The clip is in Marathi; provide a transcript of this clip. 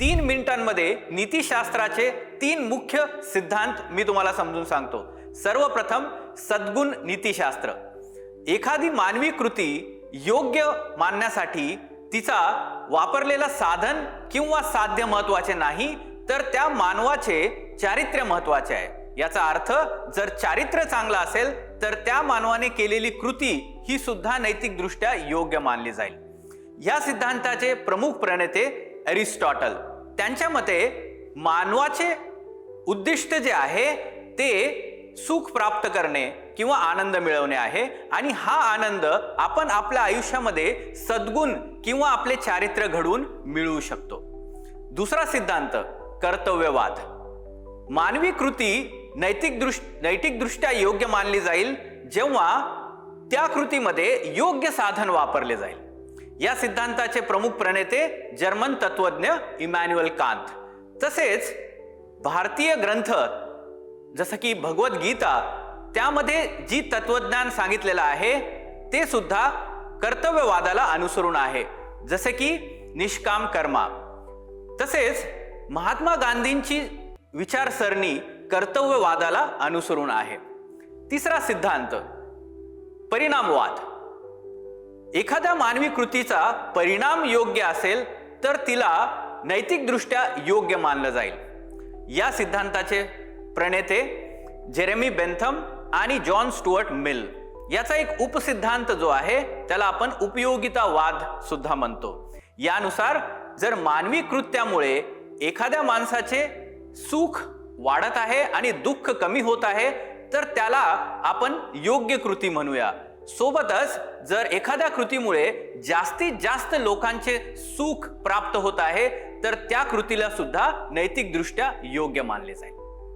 तीन मिनिटांमध्ये नीतिशास्त्राचे तीन मुख्य सिद्धांत मी तुम्हाला समजून सांगतो. सर्वप्रथम सद्गुण नीतिशास्त्र. एखादी मानवी कृती योग्य मानण्यासाठी तिचा वापरलेलं साधन किंवा साध्य महत्त्वाचे नाही तर त्या मानवाचे चारित्र्य महत्त्वाचे आहे. याचा अर्थ जर चारित्र्य चांगलं असेल तर त्या मानवाने केलेली कृती ही सुद्धा नैतिकदृष्ट्या योग्य मानली जाईल. या सिद्धांताचे प्रमुख प्रणेते अरिस्टॉटल. त्यांच्या मते मानवाचे उद्दिष्ट जे आहे ते सुख प्राप्त करणे किंवा आनंद मिळवणे आहे. आणि हा आनंद आपण आपल्या आयुष्यामध्ये सद्गुण किंवा आपले चारित्र्य घडवून मिळवू शकतो. दुसरा सिद्धांत कर्तव्यवाद. मानवी कृती नैतिक दृष्ट नैतिकदृष्ट्या योग्य मानली जाईल जेव्हा त्या कृतीमध्ये योग्य साधन वापरले जाईल. या सिद्धांताचे प्रमुख प्रणेते जर्मन तत्वज्ञ इमॅन्युअल कांत. तसेच भारतीय ग्रंथ जसं की भगवद्गीता त्यामध्ये जी तत्वज्ञान सांगितलेलं आहे ते सुद्धा कर्तव्यवादाला अनुसरून आहे. जसे की निष्काम कर्मा. तसेच महात्मा गांधींची विचारसरणी कर्तव्यवादाला अनुसरून आहे. तिसरा सिद्धांत परिणामवाद. एखाद्या मानवी कृतीचा परिणाम योग्य असेल तर तिला नैतिकदृष्ट्या योग्य मानलं जाईल. या सिद्धांताचे प्रणेते जेरेमी बेंथम आणि जॉन स्टुअर्ट मिल याचा एक उपसिद्धांत जो आहे त्याला आपण उपयोगितावाद सुद्धा म्हणतो. यानुसार जर मानवी कृत्यामुळे एखाद्या माणसाचे सुख वाढत आहे आणि दुःख कमी होत आहे तर त्याला आपण योग्य कृती म्हणूया. सोबतच जर एखाद्या कृतीमुळे जास्तीत जास्त लोकांचे सुख प्राप्त होत आहे तर त्या कृतीला सुद्धा नैतिकदृष्ट्या योग्य मानले जाईल.